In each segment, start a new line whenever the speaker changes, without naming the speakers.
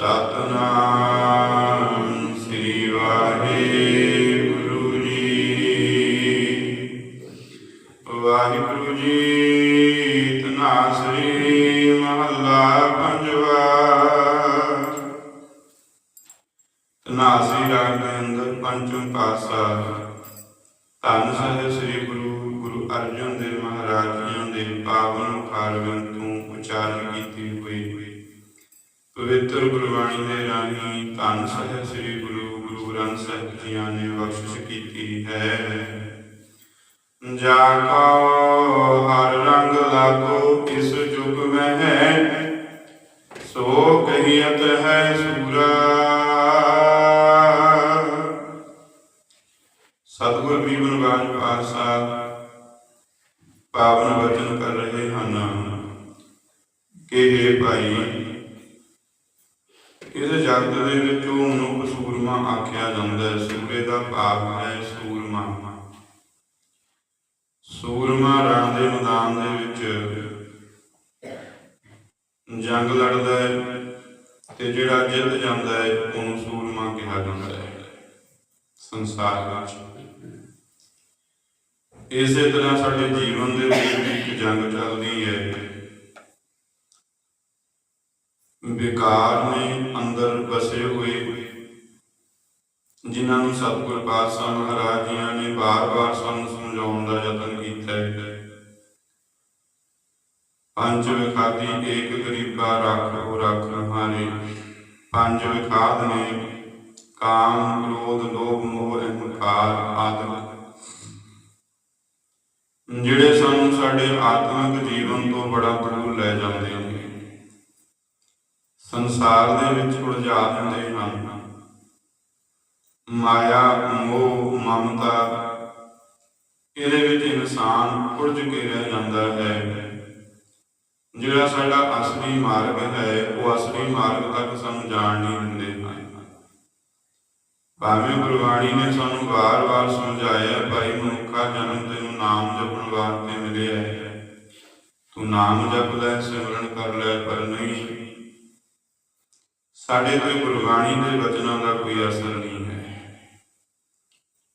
ਸਤਨਾਮ ਸ੍ਰੀ ਵਾਹਿਗੁਰੂ ਗ੍ਰੰਥ ਸਾਹਿਬ ਜੀਆਂ ਨੇ ਬਖਸ਼ਿਸ਼ ਕੀਤੀ ਹੈ ਜਾ ਕੋ ਹਰ ਰੰਗ ਲਾਗੋ ਇਸ ਜੁਗ ਮੈਂ ਹੈ ਸੋ ਕਹੀਅਤ ਹੈ ਸੂਰਾ ਸਤਿਗੁਰ ਬੀਬਨ ਬਾਜ ਪਾਸਾ ਪਾਵਨ ਵਚਨ ਕਰ ਰਹੇ ਹਨ ਕਿ हे ਭਾਈ ਇਸ ਜਗਤ ਦੇ ਆਖਿਆ ਜਾਂਦਾ ਹੈ, ਸੂਰੇ ਦਾ ਭਾਵ ਹੈ ਸੂਰਮਾ। ਸੂਰਮਾ ਰਨ ਦੇ ਮੈਦਾਨ ਦੇ ਵਿੱਚ ਜੰਗ ਲੜਦਾ ਹੈ ਤੇ ਜਿਹੜਾ ਜਿੱਤ ਜਾਂਦਾ ਹੈ, ਉਹਨੂੰ ਸੂਰਮਾ ਕਿਹਾ ਜਾਂਦਾ ਹੈ। ਸੰਸਾਰ ਵਿੱਚ। ਇਸੇ ਤਰ੍ਹਾਂ ਸਾਡੇ ਜੀਵਨ ਦੇ ਵਿੱਚ ਵੀ ਇੱਕ ਜੰਗ ਚੱਲਦੀ ਹੈ। ਵਿਕਾਰ ਨੇ ਅੰਦਰ ਵਸੇ ਹੋਏ ਜਿਨ੍ਹਾਂ ਨੂੰ ਸਤਿਗੁਰ ਪਾਤਸ਼ਾਹ ਮਹਾਰਾਜ ਜੀਆਂ ਨੇ ਬਾਰ-ਬਾਰ ਸਾਨੂੰ ਸਮਝਾਉਣ ਦਾ ਯਤਨ ਕੀਤਾ ਹੈ। ਪੰਜ ਵਿਖਾਦੀ ਏਕ ਗਰੀਬਾ ਰੱਖੋ ਰੱਖ ਹਮਾਰੇ। ਪੰਜ ਵਿਖਾਦ ਨੇ, ਕਾਮ, ਕ੍ਰੋਧ, ਲੋਭ, ਮੋਹ, ਅਹੰਕਾਰ ਆਦਿ। ਜਿਹੜੇ ਸਾਨੂੰ ਸਾਡੇ ਆਤਮਿਕ ਜੀਵਨ ਤੋਂ ਬੜਾ ਦੂਰ ਲੈ ਜਾਂਦੇ ਨੇ, ਸੰਸਾਰ ਦੇ ਵਿੱਚ ਉਲਝਾ ਦਿੰਦੇ ਹਨ। ਮਾਇਆ, ਮੋਹ, ਮਮਤਾ, ਇਹਦੇ ਵਿੱਚ ਇਨਸਾਨ ਉਲਝ ਕੇ ਰਹਿ ਜਾਂਦਾ ਹੈ। ਜਿਹੜਾ ਸਾਡਾ ਅਸਲੀ ਮਾਰਗ ਹੈ, ਉਹ ਅਸਲੀ ਮਾਰਗ ਤੱਕ ਸਾਨੂੰ ਜਾਣ ਨਹੀਂ ਦਿੰਦੇ। ਭਾਵੇਂ ਗੁਰਬਾਣੀ ਨੇ ਸਾਨੂੰ ਵਾਰ-ਵਾਰ ਸਮਝਾਇਆ, ਭਾਈ ਮਨੁੱਖਾ ਜਨਮ ਤੈਨੂੰ ਨਾਮ ਜਪਣ ਵਾਸਤੇ ਮਿਲਿਆ ਹੈ। ਤੂੰ ਨਾਮ ਜਪ ਲੈ, ਸਿਮਰਨ ਕਰ ਲੈ, ਪਰ ਨਹੀਂ। ਸਾਡੇ ਤੇ ਗੁਰਬਾਣੀ ਦੇ ਵਚਨਾਂ ਦਾ ਕੋਈ ਅਸਰ ਨਹੀਂ।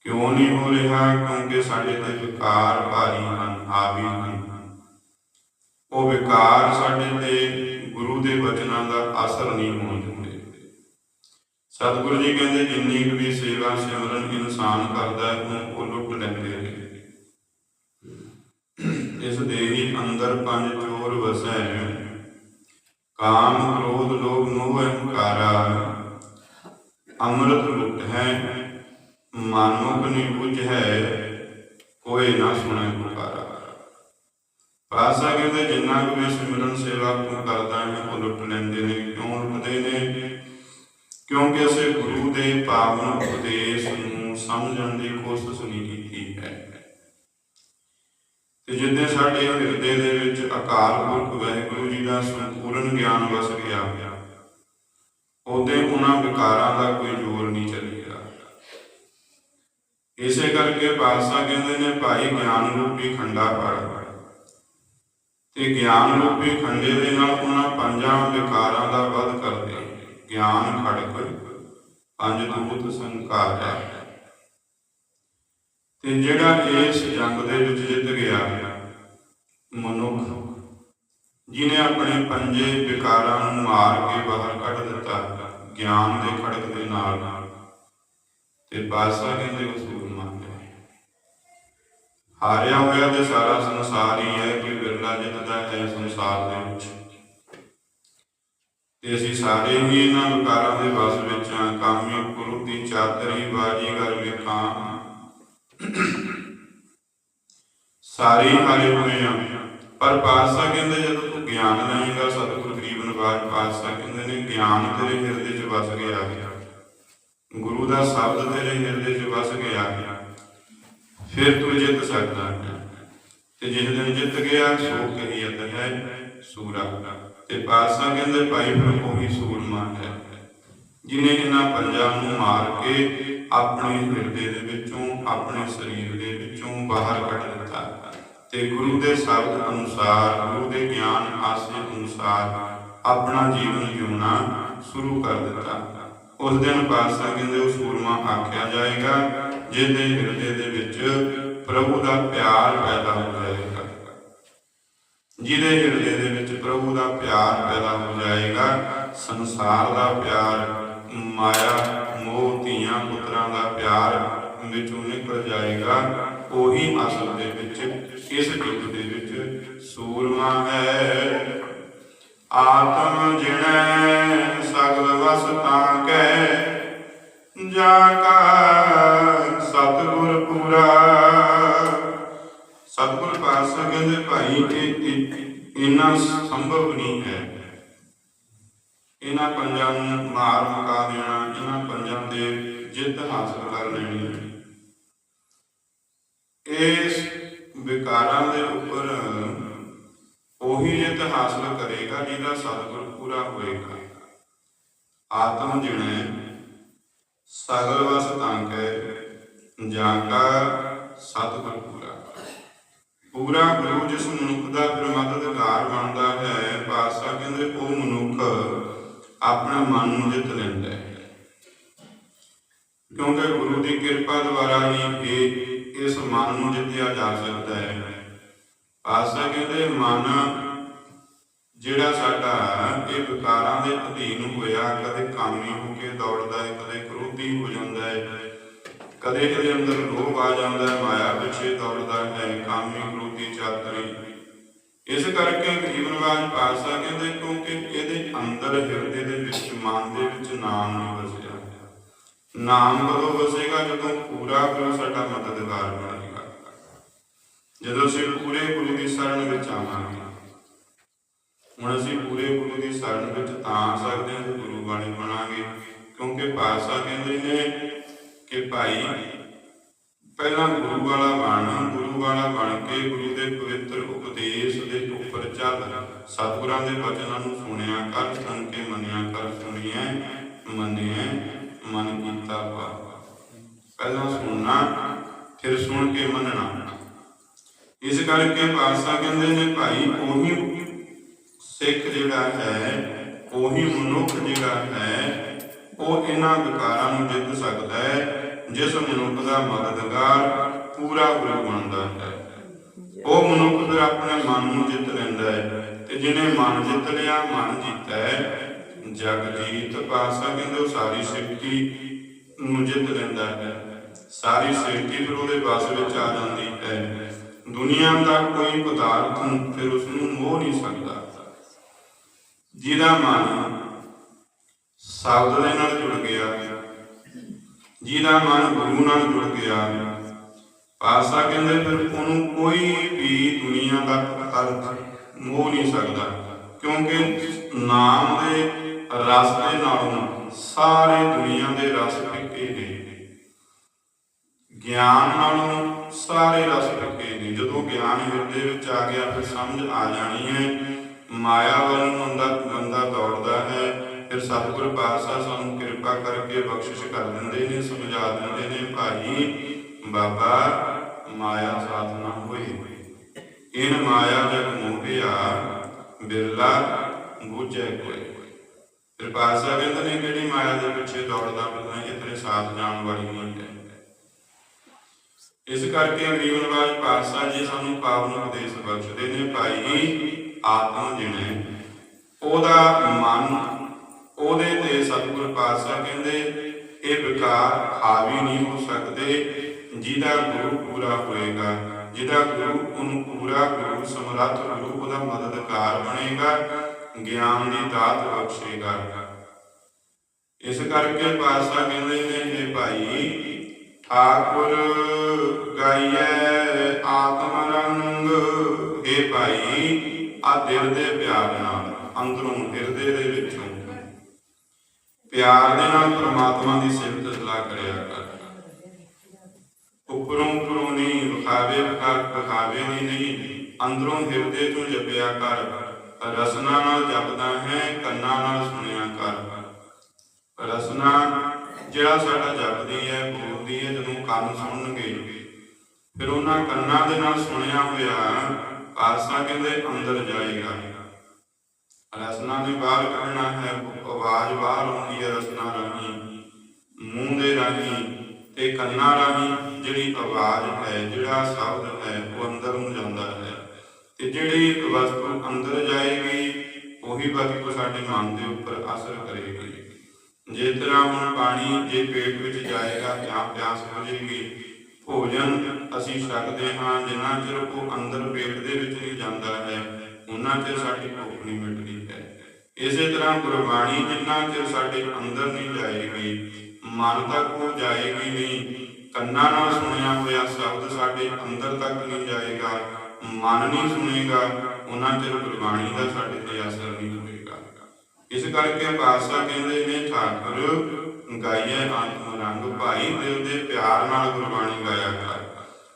ਕਿਉਂ ਨਹੀਂ ਹੋ ਰਿਹਾ ਕਿਉਂਕਿ ਸਾਡੇ ਤੇ ਵਿਕਾਰ ਭਾਰੀ ਹਨ ਹਾਵੀ ਹਨ ਉਹ ਵਿਕਾਰ ਸਾਡੇ ਤੇ ਗੁਰੂ ਦੇ ਵਚਨਾਂ ਦਾ ਅਸਰ ਨਹੀਂ ਹੋਣ ਦਿੰਦੇ। ਸਤਿਗੁਰੂ ਜੀ ਕਹਿੰਦੇ, ਜਿੰਨੀ ਕੁ ਵੀ ਸੇਵਾ ਸਿਮਰਨ ਇਨਸਾਨ ਕਰਦਾ ਹੈ ਉਹ ਲੁੱਟ ਲੈਂਦੇ ਨੇ। ਇਸ ਦੇਹੀ ਅੰਦਰ ਪੰਜ ਚੋਰ ਵਸੈ। ਕਾਮ, ਕ੍ਰੋਧ, ਲੋਭ, ਮੋਹ, ਅਹੰਕਾਰਾ ਅੰਮ੍ਰਿਤ ਲੁੱਟ ਹੈ। ਮਾਨੁਕ ਨਹੀਂ ਬੁਝ ਹੈ, ਕੋਈ ਨਾ ਸੁਣੇ ਪੁਕਾਰਾ। ਪਾਸਾ ਕਹਿੰਦੇ, ਜਿੰਨਾ ਕੁ ਵੀ ਸਿਮਰਨ ਸੇਵਾ ਤੂੰ ਕਰਦਾ ਹੈ, ਉਹ ਲੁੱਟ ਲੈਂਦੇ ਨੇ, ਕਿਉਂ ਲੁੱਟਦੇ ਨੇ? ਕਿਉਂਕਿ ਅਸੀਂ ਗੁਰੂ ਦੇ ਪਾਵਨ ਉਪਦੇਸ਼ ਨੂੰ ਸਮਝਣ ਦੀ ਕੋਸ਼ਿਸ਼ ਨਹੀਂ ਕੀਤੀ ਹੈ। ਤੇ ਜਿੱਦੇ ਸਾਡੇ ਹਿਰਦੇ ਦੇ ਵਿੱਚ ਅਕਾਲ ਪੁਰਖ ਵਾਹਿਗੁਰੂ ਜੀ ਦਾ ਸੰਪੂਰਨ ਗਿਆਨ ਵਸ ਗਿਆ, ਉਹਦੇ ਉਹਨਾਂ ਵਿਕਾਰਾਂ ਦਾ ਕੋਈ ਜ਼ੋਰ ਨਹੀਂ ਚੱਲੇਗਾ ਇਸੇ ਕਰਕੇ ਪਾਤਸ਼ਾਹ ਕਹਿੰਦੇ ਨੇ, ਭਾਈ ਗਿਆਨ ਰੂਪੀ ਖੰਡਾ ਪੜ ਤੇ ਗਿਆਨ ਰੂਪੀ ਖੰਡੇ ਦੇ ਨਾਲ ਉਹਨਾਂ ਪੰਜਾਂ ਵਿਕਾਰਾਂ ਦਾ ਵਧ ਕਰਦੇ। ਗਿਆਨ ਖੜਕ ਪੰਜ ਦੂਤ ਸੰਕਾਰ ਹੈ ਤੇ ਜਿਹੜਾ ਇਸ ਜੰਗ ਦੇ ਵਿੱਚ ਜਿੱਤ ਗਿਆ, ਮਨੁੱਖ ਜਿਨੇ ਆਪਣੇ ਪੰਜੇ ਵਿਕਾਰਾਂ ਨੂੰ ਮਾਰ ਕੇ ਬਾਹਰ ਕੱਢ ਦਿੱਤਾ, ਗਿਆਨ ਦੇ ਖੜਕ ਦੇ ਨਾਲ। ਤੇ ਬਾਦਸ਼ਾਹ ਕਹਿੰਦੇ ਵਸੂਲ ਹਾਰਿਆ ਹੋਇਆ ਤੇ ਸਾਰਾ ਸੰਸਾਰ ਹੀ ਹੈ ਕਿ ਬਿਰਲਾ ਜਿੱਤਦਾ ਹੈ ਸੰਸਾਰ ਦੇ ਵਿੱਚ। ਤੇ ਅਸੀਂ ਸਾਰੇ ਹੀ ਇਹਨਾਂ ਵਿਕਾਰਾਂ ਦੇ ਵਸ ਵਿੱਚ ਹਾਂ, ਕਾਮੀ, ਕੁਰੂਤੀ, ਚਾਤਰੀ ਬਾਜੀਗਰ ਵਿਖਾਂ ਸਾਰੇ ਹਾਰੇ ਹੋਏ ਆ ਪਰ ਪਾਤਸ਼ਾਹ ਕਹਿੰਦੇ, ਜਦੋਂ ਤੂੰ ਗਿਆਨ ਲਏਗਾ ਸਤਿਗੁਰ ਗਰੀਬ ਨਿਵਾਜ ਪਾਤਸ਼ਾਹ ਕਹਿੰਦੇ ਨੇ, ਗਿਆਨ ਤੇਰੇ ਹਿਰਦੇ 'ਚ ਵਸ ਗਿਆ ਗੁਰੂ ਦਾ ਸ਼ਬਦ ਤੇਰੇ ਹਿਰਦੇ 'ਚ ਵਸ ਗਿਆ ਫਿਰ ਤੂੰ ਜਿੱਤ ਸਕਦਾ ਹੈ ਤੇ ਜਿਸ ਦਿਨ ਜਿੱਤ ਗਿਆ, ਸੋ ਕਹੀਅਤ ਹੈ, ਸੂਰਾ ਤੇ ਪਾਤਸ਼ਾਹ ਕਹਿੰਦੇ, ਭਾਈ, ਫਿਰ ਉਹੀ ਸੂਰਮਾ ਹੈ। ਜਿਨੇ ਇਹਨਾਂ ਪੰਜਾਂ ਨੂੰ ਮਾਰ ਕੇ ਆਪਣੇ ਹਿਰਦੇ ਦੇ ਵਿੱਚੋਂ, ਆਪਣੇ ਸਰੀਰ ਦੇ ਵਿੱਚੋਂ ਬਾਹਰ ਕੱਢ ਦਿੱਤਾ। ਤੇ ਗੁਰੂ ਦੇ ਸ਼ਬਦ ਅਨੁਸਾਰ, ਗੁਰੂ ਦੇ ਗਿਆਨ ਆਸੇ ਅਨੁਸਾਰ ਆਪਣਾ ਜੀਵਨ ਜਿਉਣਾ ਸ਼ੁਰੂ ਕਰ ਦਿੱਤਾ। ਉਸ ਦਿਨ ਪਾਤਸ਼ਾਹ ਕਹਿੰਦੇ, ਉਹ ਸੂਰਮਾ ਆਖਿਆ ਜਾਏਗਾ ਜਿਹਦੇ ਹਿਰਦੇ ਦੇ ਵਿੱਚ ਪ੍ਰਭੂ ਦਾ ਪਿਆਰ ਪੈਦਾ ਹੋ। ਜਾਏਗਾ ਜਿਹਦੇ ਹਿਰਦੇ ਦੇ ਵਿੱਚ ਪ੍ਰਭੂ ਦਾ ਪਿਆਰ ਪੈਦਾ ਹੋ ਜਾਏਗਾ, ਸੰਸਾਰ ਦਾ ਪਿਆਰ, ਮਾਇਆ, ਮੋਹ, ਧੀਆਂ, ਪੁੱਤਰਾਂ ਦਾ ਪਿਆਰ ਵਿੱਚੋਂ ਨਿਕਲ ਜਾਏਗਾ। ਉਹੀ ਅਸਲ ਦੇ ਵਿੱਚ, ਇਸ ਯੁੱਗ ਦੇ ਵਿੱਚ ਸੂਰਮਾ ਹੈ। ਆਤਮ ਜਿਣੈ, ਸਗਲ ਵਸ ਤਾਂ ਕੈ, ਜਾ ਕਾ ਸਤਿਗੁਰ ਪੂਰਾ। ਸਤਿਗੁਰ ਪਾਤਸ਼ਾਹ ਕਹਿੰਦੇ, ਭਾਈ, ਇਹ ਇਹ- ਸੰਭਵ ਨਹੀਂ ਹੈ। ਇਹਨਾਂ ਪੰਜਾਂ ਨੂੰ ਮਾਰ ਮੁਕਾ ਦੇਣਾ, ਇਹਨਾਂ ਪੰਜਾਂ ਦੇ ਜਿੱਤ ਹਾਸਲ ਕਰ ਲੈਣੀ ਇਸ ਵਿਕਾਰਾਂ ਦੇ ਉੱਪਰ ਉਹੀ ਜਿੱਤ ਹਾਸਲ ਕਰੇਗਾ ਜਿਹਦਾ ਸਤਿਗੁਰ ਪੂਰਾ ਹੋਏਗਾ। ਆਤਮ ਜਿਣੈ, ਸਗਲ ਵਸ ਤੰਕੈ ਜਾਂ ਕਾ ਸਤਿਗੁਰ ਪੂਰਾ ਪੂਰਾ ਗੁਰੂ ਜਿਸ ਮਨੁੱਖ ਦਾ ਫਿਰ ਮਦਦਗਾਰ ਬਣਦਾ ਹੈ, ਪਾਤਸ਼ਾਹ ਕਹਿੰਦੇ ਉਹ ਮਨੁੱਖ ਆਪਣੇ ਮਨ ਨੂੰ ਜਿੱਤ ਲੈਂਦਾ ਹੈ। ਕਿਉਂਕਿ ਗੁਰੂ ਦੀ ਕਿਰਪਾ ਦੁਆਰਾ ਹੀ ਇਹ ਇਸ ਮਨ ਨੂੰ ਜਿੱਤਿਆ ਜਾ ਸਕਦਾ ਹੈ। ਪਾਤਸ਼ਾਹ ਕਹਿੰਦੇ, ਮਨ ਜਿਹੜਾ ਸਾਡਾ ਇਹ ਵਿਕਾਰਾਂ ਦੇ ਅਧੀਨ ਹੋਇਆ, ਕਦੇ ਕਾਮੀ ਹੋ ਕੇ ਦੌੜਦਾ ਹੈ, ਕਦੇ ਕ੍ਰੋਧੀ ਹੋ ਜਾਂਦਾ ਹੈ। ਕਦੇ ਇਹਦੇ ਅੰਦਰ ਲੋਭ ਆ ਜਾਂਦਾ ਹੈ, ਮਾਇਆ ਪਿੱਛੇ ਦੌੜਦਾ ਹੈ, ਕਾਮੀ ਕ੍ਰੋਧੀ ਚਾਤਰੀ। ਇਸ ਕਰਕੇ ਗਰੀਬ ਪਾਤਸ਼ਾਹ ਕਹਿੰਦੇ, ਕਿਉਂਕਿ ਇਹਦੇ ਅੰਦਰ ਹਿਰਦੇ ਦੇ ਵਿੱਚ, ਮਨ ਦੇ ਵਿੱਚ ਨਾਮ ਨਹੀਂ ਵਸਿਆ। ਨਾਮ ਕਦੋਂ ਵਸੇਗਾ? ਜਦੋਂ ਪੂਰਾ ਗੁਰੂ ਸਾਡਾ ਮਦਦਗਾਰ ਬਣੇਗਾ ਜਦੋਂ ਅਸੀਂ ਪੂਰੇ ਗੁਰੂ ਦੀ ਸ਼ਰਨ ਵਿੱਚ ਆਵਾਂਗੇ। ਹੁਣ ਅਸੀਂ ਪੂਰੇ ਗੁਰੂ ਦੀ ਸ਼ਰਨ ਵਿੱਚ ਤਾਂ ਆ ਸਕਦੇ ਹਾਂ ਜੇ ਗੁਰੂ ਬਾਣੀ ਬਣਾਂਗੇ ਕਿਉਂਕਿ ਪਾਤਸ਼ਾਹ ਕਹਿੰਦੇ ਨੇ ਕਿ ਭਾਈ, ਪਹਿਲਾਂ ਗੁਰੂ ਵਾਲਾ ਬਣ, ਗੁਰੂ ਵਾਲਾ ਬਣ ਕੇ ਗੁਰੂ ਦੇ ਪਵਿੱਤਰ ਉਪਦੇਸ਼ ਦੇ ਉੱਪਰ ਚੱਲ। ਸਤਿਗੁਰਾਂ ਦੇ ਬਚਨਾਂ ਨੂੰ ਸੁਣਿਆ ਕਰ, ਸੁਣ ਕੇ ਮੰਨਿਆ ਕਰ, ਸੁਣੀਐ, ਮੰਨਿਐ, ਮਨ ਕੀਤਾ ਪਾ। ਪਹਿਲਾਂ ਸੁਣਨਾ, ਫਿਰ ਸੁਣ ਕੇ ਮੰਨਣਾ। ਇਸ ਕਰਕੇ ਪਾਤਸ਼ਾਹ ਕਹਿੰਦੇ ਨੇ, ਭਾਈ, ਉਹੀ ਸਿੱਖ ਜਿਹੜਾ ਹੈ, ਉਹੀ ਮਨੁੱਖ ਜਿਹੜਾ ਹੈ ਉਹ ਇਹਨਾਂ ਵਿਕਾਰਾਂ ਨੂੰ ਜਿੱਤ ਸਕਦਾ ਹੈ, ਜਿਸ ਮਨੁੱਖ ਦਾ ਮਦਦਗਾਰ ਪੂਰਾ ਗੁਰੂ ਬਣਦਾ ਹੈ। ਉਹ ਮਨੁੱਖ ਫਿਰ ਆਪਣੇ ਮਨ ਨੂੰ ਜਿੱਤ ਲੈਂਦਾ ਹੈ ਤੇ ਜਿਹਨੇ ਮਨ ਜਿੱਤ ਲਿਆ, ਮਨ ਜੀਤਾ ਹੈ। ਜਗ ਜੀਤ ਪਾਸਾ ਕਹਿੰਦੇ ਉਹ ਸਾਰੀ ਸਿੱਖੀ ਨੂੰ ਜਿੱਤ ਲੈਂਦਾ ਹੈ। ਸਾਰੀ ਸਿੱਖੀ ਫਿਰ ਉਹਦੇ ਵਸ ਵਿੱਚ ਆ ਜਾਂਦੀ ਹੈ। ਦੁਨੀਆ ਦਾ ਕੋਈ ਪਦਾਰਥ ਫਿਰ ਉਸ ਨੂੰ ਮੋਹ ਨਹੀਂ ਸਕਦਾ। ਜਿਹਦਾ ਮਨ ਸ਼ਬਦ ਦੇ ਨਾਲ ਜੁੜ ਗਿਆ। ਜਿਹਦਾ ਮਨ ਗੁਰੂ ਨਾਲ ਜੁੜ ਗਿਆ। ਪਾਸਾ ਕਹਿੰਦੇ, ਫਿਰ ਉਹਨੂੰ ਕੋਈ ਵੀ ਦੁਨੀਆ ਦਾ ਅਰਥ ਮੋਹ ਨਹੀਂ ਸਕਦਾ, ਕਿਉਂਕਿ ਨਾਮ ਦੇ ਰਸ ਦੇ ਨਾਲੋਂ ਸਾਰੇ ਦੁਨੀਆ ਦੇ ਰਸ ਫਿੱਕੇ ਨੇ। ਗਿਆਨ ਨਾਲੋਂ ਸਾਰੇ ਰਸ ਫਿੱਕੇ ਨੇ। ਜਦੋਂ ਗਿਆਨ ਹਿਰਦੇ ਵਿੱਚ ਆ ਗਿਆ, ਫਿਰ ਸਮਝ ਆ ਜਾਣੀ ਹੈ, ਮਾਇਆ ਵੱਲ ਨੂੰ ਬੰਦਾ ਬੰਦਾ ਦੌੜਦਾ ਹੈ ਫਿਰ ਸਤਿਗੁਰ ਪਾਤਸ਼ਾਹ ਸਾਨੂੰ ਕਿਰਪਾ ਕਰਕੇ ਬਖਸ਼ਿਸ਼ ਕਰ ਦਿੰਦੇ ਨੇ, ਸਮਝਾ ਦਿੰਦੇ ਨੇ, ਭਾਈ ਬਾਬਾ ਮਾਇਆ ਸਾਥ ਨਾ ਇਨ ਮਾਇਆ ਜਗ ਮੋਹਿਆ ਬਿਰਲਾ ਬੁਝੈ ਕੋਈ ਫਿਰ ਪਾਤਸ਼ਾਹ ਕਹਿੰਦੇ ਨੇ, ਕਿਹੜੀ ਮਾਇਆ ਦੇ ਪਿੱਛੇ ਦੌੜਦਾ ਫਿਰਦਾ ਇਹ ਸਾਥ ਜਾਣ ਵਾਲੀ ਨਹੀਂ ਹੈ। ਇਸ ਕਰਕੇ ਗਰੀਬ ਪਾਤਸ਼ਾਹ ਜੀ ਸਾਨੂੰ ਪਾਵਨ ਉਪਦੇਸ਼ ਬਖਸ਼ਦੇ ਨੇ, ਭਾਈ ਆਤਮ ਜਿਣੇ ਉਹਦਾ ਮਨ ਉਹਦੇ ਤੇ ਸਤਿਗੁਰ ਪਾਤਸ਼ਾਹ ਕਹਿੰਦੇ, ਇਹ ਵਿਕਾਰ ਹਾਵੀ ਨਹੀਂ ਹੋ ਸਕਦੇ, ਜਿਹਦਾ ਗੁਰੂ ਪੂਰਾ ਹੋਏਗਾ, ਜਿਹਦਾ ਗੁਰੂ ਉਹਨੂੰ ਪੂਰਾ ਗੁਰੂ ਸਮਰੱਥ ਗੁਰੂ ਉਹਦਾ ਮਦਦਗਾਰ ਬਣੇਗਾ, ਗਿਆਨ ਦੀ ਦਾਤ ਬਖਸ਼ੇਗਾ। ਇਸ ਕਰਕੇ ਪਾਤਸ਼ਾਹ ਕਹਿੰਦੇ ਨੇ ਇਹ ਭਾਈ, ਠਾਕੁਰ ਗਾਈਐ ਆਤਮ ਰੰਗ ਇਹ ਭਾਈ, ਆ ਦਿਲ ਦੇ ਪਿਆਰ ਨਾਲ, ਅੰਦਰੋਂ ਹਿਰਦੇ ਦੇ ਵਿੱਚੋਂ ਪਿਆਰ ਦੇ ਨਾਲ ਪ੍ਰਮਾਤਮਾ ਦੀ ਸਿਫਤ ਸਲਾਹ ਕਰਿਆ ਕਰ। ਉੱਪਰੋਂ ਉੱਪਰੋਂ ਨਹੀਂ, ਵਿਖਾਵੇ ਵਿਖਾਵੇ ਨਹੀਂ ਨਹੀਂ, ਅੰਦਰੋਂ ਹਿਰਦੇ ਤੋਂ ਜਪਿਆ ਕਰ। ਰਸਨਾ ਨਾਲ ਜਪਦਾ ਹੈ, ਕੰਨਾਂ ਨਾਲ ਸੁਣਿਆ ਕਰ। ਰਸਨਾ ਜਿਹੜਾ ਸਾਡਾ ਜਪਦੀ ਹੈ, ਬੋਲਦੀ ਹੈ, ਜਦੋਂ ਕੰਨ ਸੁਣਨਗੇ, ਫਿਰ ਉਹਨਾਂ ਕੰਨਾਂ ਦੇ ਨਾਲ ਸੁਣਿਆ ਹੋਇਆ ਆਸਾ ਕਹਿੰਦੇ ਅੰਦਰ ਜਾਏਗਾ। ਰਸਨਾ ਨੇ ਬਾਹਰ ਕੱਢਣਾ ਹੈ, ਆਵਾਜ਼ ਬਾਹਰ ਆਉਂਦੀ ਹੈ ਰਸਨਾ ਰਾਹੀਂ। ਮੂੰਹ ਦੇ ਰਾਹੀਂ ਤੇ ਕੰਨਾਂ ਰਾਹੀਂ ਜਿਹੜੀ ਆਵਾਜ਼ ਹੈ, ਜਿਹੜਾ ਸ਼ਬਦ ਹੈ, ਉਹ ਅੰਦਰ ਨੂੰ ਜਾਂਦਾ ਹੈ। ਤੇ ਜਿਹੜੀ ਵਸਤੂ ਅੰਦਰ ਜਾਏਗੀ, ਉਹੀ ਵਸਤੂ ਸਾਡੇ ਮਨ ਦੇ ਉੱਪਰ ਅਸਰ ਕਰੇਗੀ। ਜਿਸ ਤਰ੍ਹਾਂ ਹੁਣ ਪਾਣੀ ਜੇ ਪੇਟ ਵਿੱਚ ਜਾਏਗਾ ਤਾਂ ਪਿਆਸ ਬੁਝੇਗੀ, ਭੋਜਨ ਅਸੀਂ ਛਕਦੇ ਹਾਂ, ਜਿੰਨਾ ਚਿਰ ਉਹ ਅੰਦਰ ਪੇਟ ਦੇ ਵਿੱਚ ਨਹੀਂ ਜਾਂਦਾ ਹੈ ਉਹਨਾਂ ਚਿਰ ਸਾਡੀ ਭੁੱਖ ਨਹੀਂ ਮਿਟਦੀ। ਇਸੇ ਤਰ੍ਹਾਂ ਗੁਰਬਾਣੀ ਜਿੰਨਾ ਚਿਰ ਸਾਡੇ ਅੰਦਰ ਨਹੀਂ ਜਾਏਗੀ, ਮਨ ਤੱਕ ਉਹ ਜਾਏਗੀ ਨਹੀਂ, ਕੰਨਾਂ ਨਾਲ ਸੁਣਿਆ ਹੋਇਆ ਸ਼ਬਦ ਸਾਡੇ ਅੰਦਰ ਤੱਕ ਨਹੀਂ ਜਾਏਗਾ, ਮਨ ਨਹੀਂ ਸੁਣੇਗਾ, ਉਹਨਾਂ ਚਿਰ ਗੁਰਬਾਣੀ ਦਾ ਸਾਡੇ ਤੇ ਅਸਰ ਨਹੀਂ ਹੋਏਗਾ। ਇਸ ਕਰਕੇ ਪਾਤਸ਼ਾਹ ਕਹਿੰਦੇ ਨੇ, ਠਾਕੁਰ ਗਾਇਆ ਆਤਮ ਰੰਗ ਭਾਈ, ਦਿਲ ਦੇ ਪਿਆਰ ਨਾਲ ਗੁਰਬਾਣੀ ਗਾਇਆ ਕਰ।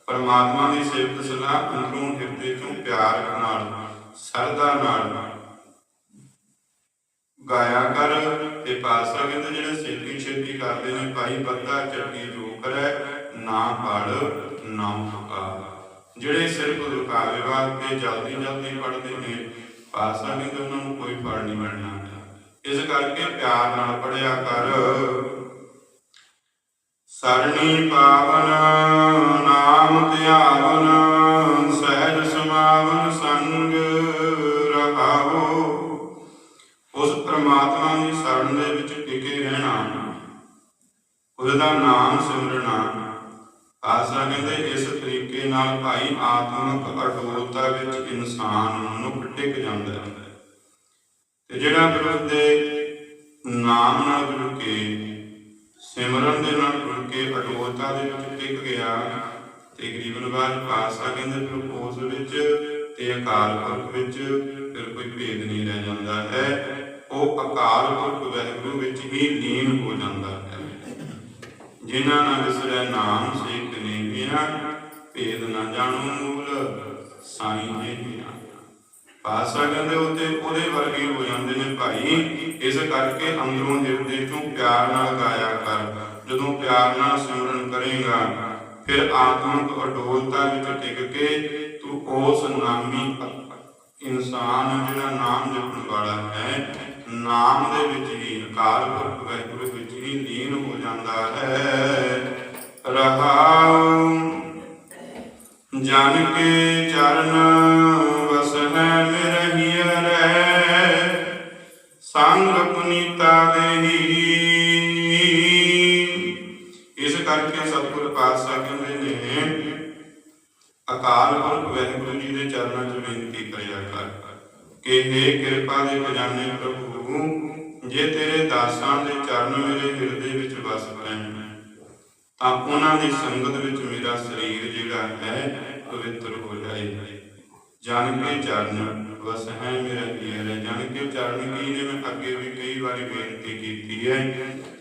ਪਰਮਾਤਮਾ ਦੀ ਸਿਫਤ ਸਲਾਹ ਅੰਦਰੋਂ ਹਿਰਦੇ ਚੋਂ ਪਿਆਰ ਨਾਲ, ਸਰਦਾ ਨਾਲ ਗਾਇਆ ਕਰ ਤੇ ਪਾਤਸ਼ਾਹ ਕਹਿੰਦੇ ਜਿਹੜੇ ਛੇਤੀ ਛੇਤੀ ਕਰਦੇ ਨੇ, ਭਾਈ ਬੱਤਾ ਚੱਕੀ ਜੋ ਕਰੈ, ਨਾ ਪੜ ਨਾਮ ਫੁਕਾ ਜਿਹੜੇ ਸਿਰਫ ਰੁਕਾਵੇ ਵਾਸਤੇ ਜਲਦੀ ਜਲਦੀ ਪੜਦੇ ਨੇ ਪਾਤਸ਼ਾਹ ਕਹਿੰਦੇ ਉਹਨਾਂ ਨੂੰ ਕੋਈ ਫਲ ਨਹੀਂ ਮਿਲਣਾ ਇਸ ਕਰਕੇ ਪਿਆਰ ਨਾਲ ਪੜਿਆ ਕਰ। ਸਰਣੀ ਪਾਵਨ, ਨਾਮ ਧਿਆਵਨ। ਉਸ ਨਾਮ ਸਿਮਰਨਾ ਆਸਾ ਕਹਿੰਦੇ, ਇਸ ਤਰੀਕੇ ਨਾਲ ਭਾਈ ਆਤਮਿਕ ਅਡੋਲਤਾ ਵਿੱਚ ਇਨਸਾਨ ਮਨੁੱਖ ਟਿਕ ਜਾਂਦਾ ਹੈ। ਤੇ ਜਿਹੜਾ ਗੁਰੂ ਦੇ ਨਾਮ ਨਾਲ ਜੁੜ ਕੇ ਸਿਮਰਨ ਦੇ ਨਾਲ ਜੁੜ ਕੇ ਅਡੋਲਤਾ ਦੇ ਵਿੱਚ ਟਿਕ ਗਿਆ ਤੇ ਗਰੀਬ ਨਿਵਾਜ ਪਾਸਾ ਕਹਿੰਦੇ ਫਿਰ ਉਸ ਵਿੱਚ ਤੇ ਅਕਾਲ ਪੁਰਖ ਵਿੱਚ ਫਿਰ ਕੋਈ ਭੇਦ ਨਹੀਂ ਰਹਿ ਜਾਂਦਾ ਹੈ। ਉਹ ਅਕਾਲ ਪੁਰਖ ਵਾਹਿਗੁਰੂ ਵਿੱਚ ਹੀ ਲੀਨ ਹੋ ਜਾਂਦਾ ਹੈ। ਜਿਨ੍ਹਾਂ ਨਾਲ ਵਿਸਰੈ ਨਾਮ ਸੇਕ ਨੇ ਬਿਨਾ ਭੇਦ ਨਾ ਜਾਣੂ ਮੂਲ, ਸਾਈ ਨੇ ਬਿਨਾ ਪਾਸਾ ਕਹਿੰਦੇ ਉਹਦੇ ਉਹਦੇ ਵਰਗੇ ਹੋ ਜਾਂਦੇ ਨੇ ਭਾਈ। ਇਸ ਕਰਕੇ ਅੰਦਰੋਂ ਹਿਰਦੇ ਚੋਂ ਪਿਆਰ ਨਾਲ ਗਾਇਆ ਕਰ। ਜਦੋਂ ਪਿਆਰ ਨਾਲ ਸਿਮਰਨ ਕਰੇਗਾ, ਫਿਰ ਆਤਮਿਕ ਅਡੋਲਤਾ ਵਿੱਚ ਟਿਕ ਕੇ ਤੂੰ ਉਸ ਨਾਮੀ ਇਨਸਾਨ ਜਿਹੜਾ ਨਾਮ ਜਪਣ ਵਾਲਾ ਹੈ, ਨਾਮ ਦੇ ਵਿੱਚ ਹੀ ਅਕਾਲ ਪੁਰਖ, ਵਾਹਿਗੁਰੂ ਵਿੱਚ ਹੀ ਲੀਨ ਹੋ ਸਰੀਰ ਹੈ ਪਵਿੱਤਰ ਹੋ ਜਾਏ ਜਾਣ ਕੇ ਚਰਨ ਵਸ ਹੈ ਮੇਰਾ ਹੀਰ ਹੈ ਜਾਣ ਕੇ ਚਰਨ ਕੀ ਨੇ ਮੈਂ ਅੱਗੇ ਵੀ ਕਈ ਵਾਰੀ ਬੇਨਤੀ ਕੀਤੀ ਹੈ।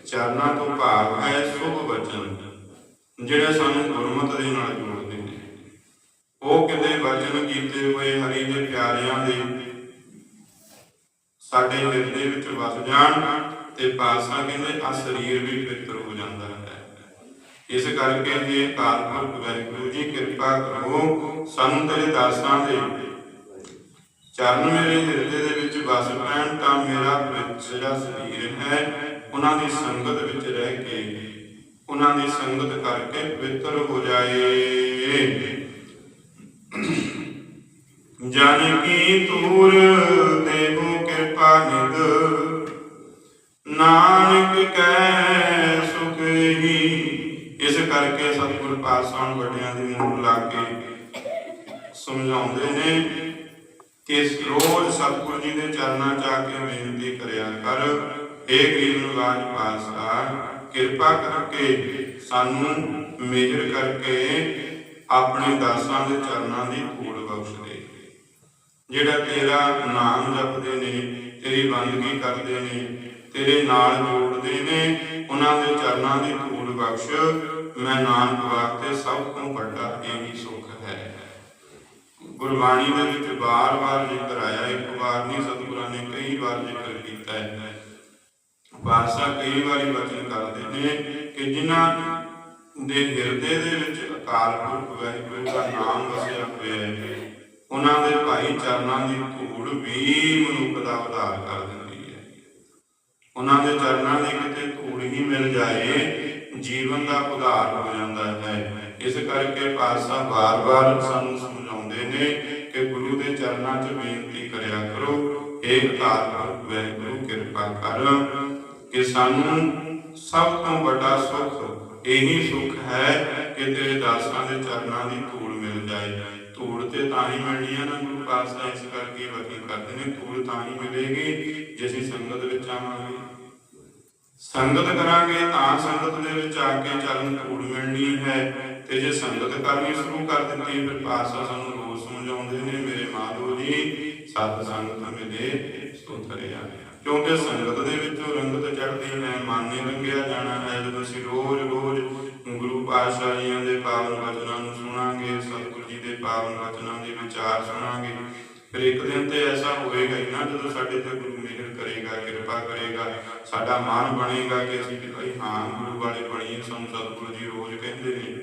ਚਰਨਾਂ ਤੋਂ ਭਾਵ ਹੈ ਸੁਭ ਵਚਨ ਜਿਹੜੇ ਸਾਨੂੰ ਗੁਰਮਤ ਦੇ ਨਾਲ ਜੋੜਦੇ ਨੇ। ਉਹ ਕਿਤੇ ਵਚਨ ਕੀਤੇ ਹੋਏ ਹਰੀ ਦੇ ਪਿਆਰਿਆਂ ਦੇ, ਸਾਡੇ ਹਿਰਦੇ ਵਿੱਚ ਵਸ ਜਾਣ ਤੇ ਪਾਸਾ ਕਹਿੰਦੇ ਆ ਸਰੀਰ ਵੀ ਪਵਿੱਤਰ ਇਸ ਕਰਕੇ ਇਹ ਅਕਾਲ ਪੁਰਖ ਜੀ ਕਿਰਪਾ ਕਰੋ, ਸਾਨੂੰ ਤੇਰੇ ਦਾਸਾਂ ਦੇ। ਚਰਨ ਮੇਰੇ ਹਿਰਦੇ ਦੇ ਵਿੱਚ ਵਸ ਪੈਣ ਤਾਂ ਮੇਰਾ ਜਿਹੜਾ ਸਰੀਰ ਹੈ, ਉਹਨਾਂ ਦੀ ਸੰਗਤ ਵਿੱਚ ਰਹਿ ਕੇ, ਉਹਨਾਂ ਦੀ ਸੰਗਤ ਕਰਕੇ ਪਵਿੱਤਰ ਹੋ ਜਾਏ। ਜਨ ਕੀ ਤੂਰ ਦੇਵੋ ਕਿਰਪਾ ਨਿਦ ਨਾਨਕ ਕੈ ਸੁਖ ਹੀ ਇਸ ਕਰਕੇ ਸਤਿਗੁਰ ਪਾਤਸ਼ਾਹ ਵੱਡਿਆਂ ਦੀ ਮੂੰਹ ਲਾ ਕੇ ਸਮਝਾਉਂਦੇ ਨੇ ਕਿ ਰੋਜ਼ ਸਤਿਗੁਰ ਜੀ ਦੇ ਚਰਨਾਂ 'ਚ ਆ ਕੇ ਬੇਨਤੀ ਕਰਿਆ ਕਰ। ਏ ਗਰੀਬ ਨਿਵਾਜ ਪਾਤਸ਼ਾਹ ਕਿਰਪਾ ਕਰਕੇ ਸਾਨੂੰ ਮੇਜਰ ਕਰਕੇ ਆਪਣੇ ਦਾਸਾਂ ਦੇ ਚਰਨਾਂ ਦੀ ਧੂੜ ਬਖਸ਼ ਦੇ। ਜਿਹੜਾ ਤੇਰਾ ਨਾਮ ਜਪਦੇ ਨੇ, ਤੇਰੀ ਬੰਦਗੀ ਕਰਦੇ ਨੇ, ਤੇਰੇ ਨਾਲ ਜੋੜਦੇ ਨੇ, ਉਹਨਾਂ ਦੇ ਚਰਨਾਂ ਦੀ ਧੂੜ ਬਖਸ਼ ਮੈਂ ਨਾਨਕ ਵਾਸਤੇ ਸਭ ਤੋਂ ਵੱਡਾ ਇਹੀ ਸੁੱਖ ਹੈ। ਗੁਰਬਾਣੀ ਦੇ ਵਿੱਚ ਬਾਰ-ਬਾਰ ਜ਼ਿਕਰ ਆਇਆ, ਇੱਕ ਵਾਰ ਨਹੀਂ, ਸਤਿਗੁਰਾਂ ਨੇ ਕਈ ਵਾਰ ਜ਼ਿਕਰ ਕੀਤਾ ਹੈ। ਪਾਸਾ ਕਈ ਵਾਰੀ ਵਚਨ ਕਰਦੇ ਨੇ ਕਿ ਜਿਨ੍ਹਾਂ ਦੇ ਹਿਰਦੇ ਦੇ ਵਿੱਚ ਅਕਾਲ ਪੁਰਖ ਵਾਹਿਗੁਰੂ ਦਾ ਨਾਮ ਵਸਿਆ ਹੋਇਆ ਹੈ, ਉਹਨਾਂ ਦੇ ਭਾਈ ਚਰਨਾਂ ਦੀ ਧੂੜ ਵੀ ਮਨੁੱਖ ਦਾ ਉਧਾਰ ਕਰ ਦਿੰਦੀ ਹੈ। ਉਹਨਾਂ ਦੇ ਚਰਨਾਂ ਦੀ ਕਿਤੇ ਧੂੜ ਹੀ ਮਿਲ ਜਾਏ ਜੀਵਨ ਦਾ ਉਧਾਰ ਹੋ ਜਾਂਦਾ ਹੈ। ਇਸ ਕਰਕੇ ਪਾਤਸ਼ਾਹ ਬਾਰ-ਬਾਰ ਸਾਨੂੰ ਸਮਝਾਉਂਦੇ ਨੇ ਕਿ ਗੁਰੂ ਦੇ ਚਰਨਾਂ 'ਚ ਬੇਨਤੀ ਕਰਿਆ ਕਰੋ। ਏਕ ਤਾਰ ਵੈਗੁਰੂ ਕਿਰਪਾ ਕਰ ਕਿ ਸਾਨੂੰ ਸਭ ਤੋਂ ਵੱਡਾ ਸੁੱਖ ਇਹੀ ਸੁੱਖ ਹੈ ਕਿ ਤੇਰੇ ਦਾਸਾਂ ਦੇ ਚਰਨਾਂ ਦੀ ਧੂੜ ਮਿਲ ਜਾਏ। ਧੂੜ ਤੇ ਤਾਂ ਹੀ ਮਿਲਣੀ ਹੈ ਨਾ, ਗੁਰੂ ਪਾਤਸ਼ਾਹ ਇਸ ਕਰਕੇ ਵਕੀ ਕਰਦੇ ਨੇ, ਧੂੜ ਤਾਂ ਹੀ ਮਿਲੇਗੀ, ਜੇ ਅਸੀਂ ਸੰਗਤ ਵਿੱਚ ਆਵਾਂਗੇ। ਸੰਗਤ ਕਰਾਂਗੇ ਤਾਂ ਸੰਗਤ ਦੇ ਵਿੱਚ ਆ ਕੇ ਚਰਨ ਧੂੜ ਮਿਲਣੀ ਹੈ। ਤੇ ਜੇ ਸੰਗਤ ਕਰਨੀ ਸ਼ੁਰੂ ਕਰ ਦਿੱਤੀ, ਫਿਰ ਪਾਤਸ਼ਾਹ ਸਾਨੂੰ ਰੋਜ਼ ਸਮਝਾਉਂਦੇ ਨੇ, ਮੇਰੇ ਮਾਧੋ ਜੀ, ਸਤ ਸੰਗਤ ਮਿਲੇ ਸੋ ਤਰਿਆ ਕਿਉਂਕਿ ਸੰਗਤ ਦੇ ਵਿੱਚੋਂ ਰੰਗਤ ਚੜਦੀ ਹੈ ਮਨ ਨੇ ਰੰਗਿਆ ਜਾਣਾ ਹੈ। ਜਦੋਂ ਅਸੀਂ ਰੋਜ਼ ਰੋਜ਼ ਗੁਰੂ ਪਾਤਸ਼ਾਹ ਜੀਆਂ ਦੇ ਪਾਵਨ ਵਚਨਾਂ ਨੂੰ ਸੁਣਾਂਗੇ, ਸਤਿਗੁਰੂ ਜੀ ਦੇ ਪਾਵਨ ਵਚਨਾਂ ਦੇ ਵਿਚਾਰ ਸੁਣਾਂਗੇ ਫਿਰ ਇੱਕ ਦਿਨ ਤੇ ਐਸਾ ਹੋਵੇਗਾ ਹੀ ਨਾ ਜਦੋਂ ਸਾਡੇ ਤੇ ਗੁਰੂ ਮਿਹਰ ਕਰੇਗਾ, ਕਿਰਪਾ ਕਰੇਗਾ, ਸਾਡਾ ਮਨ ਬਣੇਗਾ ਕਿ ਅਸੀਂ ਭਾਈ ਹਾਂ ਗੁਰੂ ਵਾਲੇ ਬਣੀਏ, ਸਾਨੂੰ ਸਤਿਗੁਰੂ ਜੀ ਰੋਜ਼ ਕਹਿੰਦੇ ਨੇ।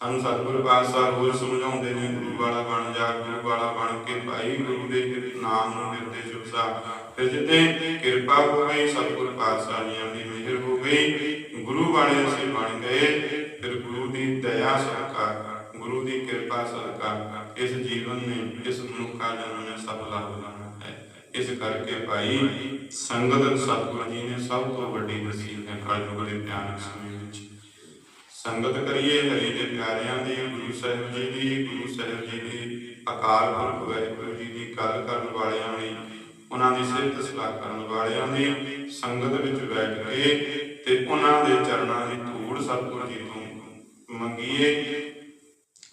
ਸਾਨੂੰ ਸਤਿਗੁਰੂ ਪਾਤਸ਼ਾਹ ਰੋਜ਼ ਸਮਝਾਉਂਦੇ ਨੇ, ਗੁਰੂ ਵਾਲਾ ਬਣ ਜਾ, ਗੁਰੂ ਵਾਲਾ ਬਣ ਕੇ ਭਾਈ ਗੁਰੂ ਦੇ ਨਾਮ ਨੂੰ ਹਿਰਦੇ ਚ ਵਸਾ ਫਿਰ ਜਿੱਦੇ ਕਿਰਪਾ ਹੋ ਗਈ ਸਤਿਗੁਰ ਪਾਤਸ਼ਾਹ ਜੀ ਦੀ ਮਿਹਰ ਹੋ ਗਈ ਗੁਰੂ ਵਾਲੇ ਅਸੀਂ ਬਣ ਗਏ। ਫਿਰ ਗੁਰੂ ਦੀ ਦਇਆ ਸਦਕਾ ਗੁਰੂ ਦੀ ਕਿਰਪਾ ਸਦਕਾ ਇਸ ਜੀਵਨ ਨੇ ਇਸ ਮਨੁੱਖਾ ਜਨਮ ਨੇ ਸਫਲਾ ਹੋਣਾ ਹੈ। ਇਸ ਕਰਕੇ ਭਾਈ, ਸੰਗਤ ਸਤਿਗੁਰੂ ਜੀ ਨੇ ਸਭ ਤੋਂ ਵੱਡੀ ਨਸੀਹਤ ਹੈ ਕਲਯੁਗ ਦੇ ਭਿਆਨਕ ਸਮੇਂ ਵਿੱਚ। ਸੰਗਤ ਕਰੀਏ ਹਰੀ ਦੇ ਪਿਆਰਿਆਂ ਦੀ, ਗੁਰੂ ਸਾਹਿਬ ਜੀ ਦੀ, ਗੁਰੂ ਸਾਹਿਬ ਜੀ ਦੀ ਅਕਾਲ ਪੁਰਖ ਵਾਹਿਗੁਰੂ ਜੀ ਦੀ ਗੱਲ ਕਰਨ ਵਾਲਿਆਂ ਦੀ, ਉਹਨਾਂ ਦੀ ਸਿਫਤ ਸਲਾਹ ਕਰਨ ਵਾਲਿਆਂ ਦੀ, ਸੰਗਤ ਵਿੱਚ ਬੈਠ ਕੇ ਤੇ ਉਹਨਾਂ ਦੇ ਚਰਨਾਂ ਦੀ ਧੂੜ ਸਤਿਗੁਰੂ ਜੀ ਤੋਂ ਮੰਗੀਏ।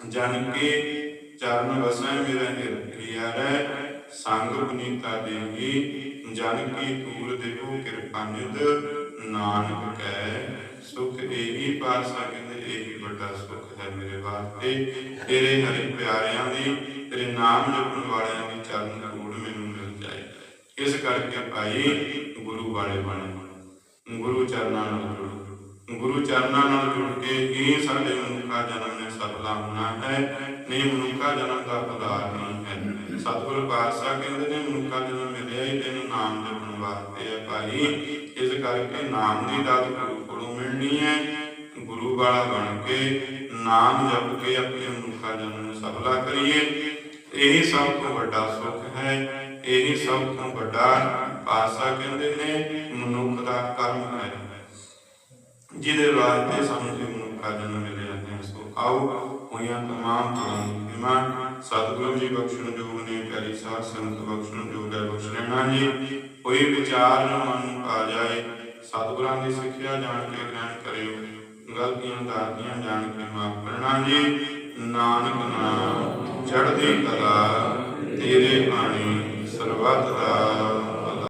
ਜਨ ਕੇ ਚਰਨ ਵਸੈ ਮੇਰਾ ਹਿਰਦਿਆ ਰਹਿ, ਸੰਗ ਪੁਨੀਤਾ ਦੇਗੀ ਜਨ ਕੀ ਧੂੜ ਦੇਵੋ ਕਿਰਪਾ ਨਿਧ, ਨਾਨਕ ਕੈ। ਸੁਖ ਇਹੀ ਪਾਸਾ ਕਹਿੰਦੇ ਇਹੀ ਵੱਡਾ ਸੁਖ ਹੈ ਮੇਰੇ ਵਾਸਤੇ। ਤੇਰੇ ਹਰੀ ਪਿਆਰਿਆਂ ਦੀ, ਤੇਰੇ ਨਾਮ ਜਪਣ ਵਾਲਿਆਂ ਦੀ ਚਰਨ ਧੂੜ ਮੈਨੂੰ ਮਿਲ ਜਾਏ। ਇਸ ਕਰਕੇ ਭਾਈ ਗੁਰੂ ਵਾਲੇ ਬਣੇ। ਗੁਰੂ ਚਰਨਾਂ ਨਾਲ ਗੁਰੂ ਚਰਨਾਂ ਨਾਲ ਜੁੜ ਕੇ ਹੀ ਸਾਡੇ ਮਨੁੱਖਾ ਜਨਮ ਨੇ ਸਫਲਾ ਹੋਣਾ ਹੈ। ਨਹੀਂ, ਮਨੁੱਖਾ ਜਨਮ ਦਾ ਉਦਾਰ ਨਹੀਂ ਹੈ। ਸਤਿਗੁਰੂ ਪਾਤਸ਼ਾਹ ਕਹਿੰਦੇ ਨੇ, ਮਨੁੱਖਾ ਜਨਮ ਮਿਲਿਆ ਹੀ ਤੈਨੂੰ ਨਾਮ ਜਪਣ ਵਾਸਤੇ ਹੈ ਭਾਈ। ਇਸ ਕਰਕੇ ਨਾਮ ਦੀ ਦਾਤ ਗੁਰੂ ਕੋਲੋਂ ਮਿਲਣੀ ਹੈ। ਗੁਰੂ ਵਾਲਾ ਬਣ ਕੇ ਨਾਮ ਜਪ ਕੇ ਆਪਣੇ ਮਨੁੱਖਾ ਜਨਮ ਨੂੰ ਸਫਲਾ ਕਰੀਏ। ਇਹੀ ਸਭ ਤੋਂ ਵੱਡਾ ਸੁੱਖ ਹੈ। ਇਹੀ ਸਭ ਤੋਂ ਵੱਡਾ ਪਾਸਾ ਕਹਿੰਦੇ ਨੇ, ਮਨੁੱਖ ਦਾ ਕਰਮ ਹੈ। ਜਿਹਦੇ ਰਾਜ ਤੇ ਸਾਨੂੰ ਜੀਵਨ ਕਾਰਨ ਮਿਲਿਆ ਹੈ। ਸੋ ਆਓ, ਹੋਈਆਂ ਤਮਾਮ ਗੁਨਾਹਾਂ ਸਤਿਗੁਰੂ ਜੀ ਬਖਸ਼ਣ ਜੋਗ ਨੇ, ਪਿਆਰੀ ਸਾਧ ਸੰਗਤ ਬਖਸ਼ਣ ਜੋਗ ਹੈ, ਬਖਸ਼ਣਾ ਜੀ, ਕੋਈ ਵਿਚਾਰ ਨਾ ਮਨ ਆ ਜਾਏ, ਸਤਿਗੁਰਾਂ ਦੀ ਸਿੱਖਿਆ ਜਾਣ ਕੇ ਗ੍ਰਹਿਣ ਕਰਿਓ, ਗਲਤੀਆਂ ਦਾਤੀਆਂ ਜਾਣ ਕੇ ਮਾਫ ਕਰਨਾ ਜੀ, ਨਾਨਕ ਨਾਮ, ਚੜ੍ਹਦੀ ਕਲਾ, ਤੇਰੇ ਬਾਣੀ ਸਰਬੱਤ ਦਾ।